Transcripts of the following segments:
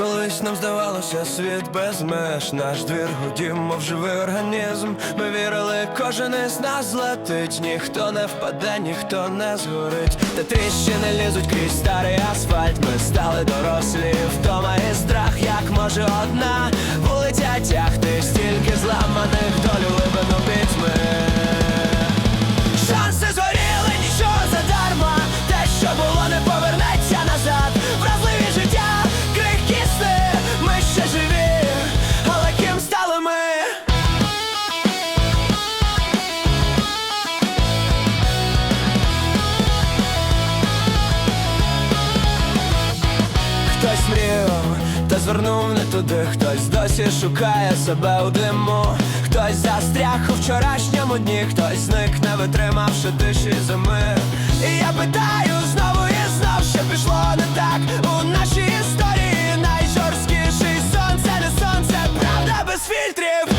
Колись нам здавалося світ без меж Наш двір гудів, мов живий організм. Ми вірили, кожен із нас злетить Ніхто не впаде, ніхто не згорить. Та тріщини лізуть крізь старий асфальт Ми стали дорослі, втома і страх Як може одна звернув не туди, хтось досі шукає себе у диму, хтось застряг у вчорашньому дні, хтось зник, не витримавши тиші зими. І я питаю знову і знов, що пішло не так у нашій історії. Найжорсткіший сонце, не сонце, правда без фільтрів,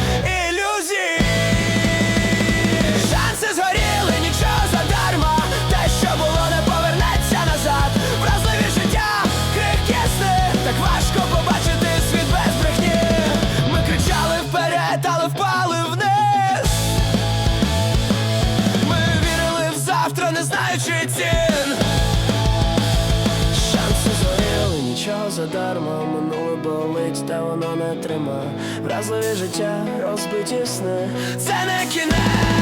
цін Шанси згоріли, нічого задарма. Минуле болить, та воно не трима. Вразливі життя, розбиті сни. Це не кінець